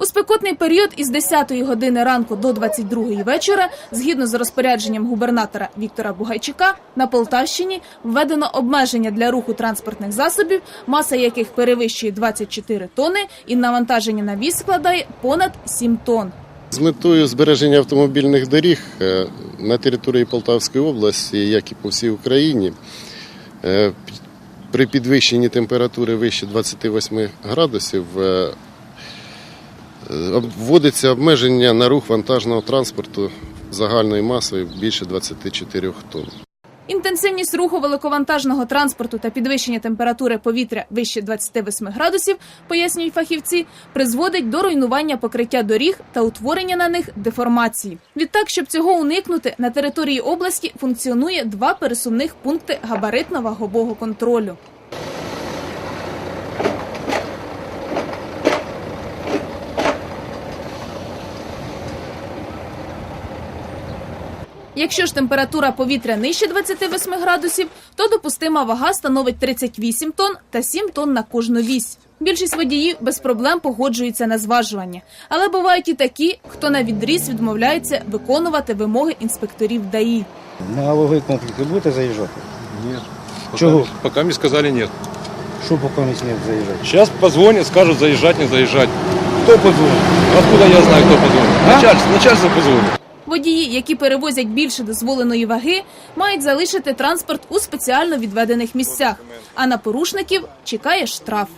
У спекотний період із 10 години ранку до 22 вечора, згідно з розпорядженням губернатора Віктора Бугайчука, на Полтавщині введено обмеження для руху транспортних засобів, маса яких перевищує 24 тони, і навантаження на віз складає понад 7 тонн. З метою збереження автомобільних доріг е, на території Полтавської області, як і по всій Україні, е, при підвищенні температури вище 28 градусів е, вводиться обмеження на рух вантажного транспорту загальною масою більше 24 тонн. Інтенсивність руху великовантажного транспорту та підвищення температури повітря вище 28 градусів, пояснюють фахівці, призводить до руйнування покриття доріг та утворення на них деформації. Відтак, щоб цього уникнути, на території області функціонує два пересувних пункти габаритно-вагового контролю. Якщо ж температура повітря нижче 28 градусів, то допустима вага становить 38 тонн та 7 тонн на кожну вісь. Більшість водіїв без проблем погоджуються на зважування, але бувають і такі, хто на відріз відмовляється виконувати вимоги інспекторів ДАІ. На ваговий комплекс ви будете заїжджати? Чего? не- Пока мне сказали нет. Що поки не слід заїжджати? Сейчас позвонят, скажут заезжать, не заезжать. Хто подзвонить? Откуда я знаю, кто позвонит? А? Начальство, начальство позвонит. Водії, які перевозять більше дозволеної ваги, мають залишити транспорт у спеціально відведених місцях, а на порушників чекає штраф.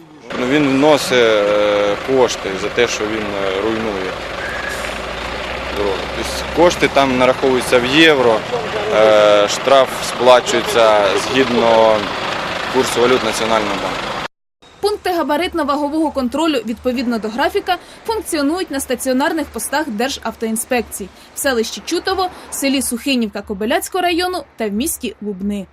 Ну, він вносить е, кошти за те, що він е, руйнує. Тобто кошти там нараховуються в євро, е, штраф сплачується згідно курсу валют Національного банку. Пункти габаритно-вагового контролю відповідно до графіка функціонують на стаціонарних постах Державтоінспекцій в селищі Чутово, селі Сухинівка Кобиляцького району та в місті Лубни.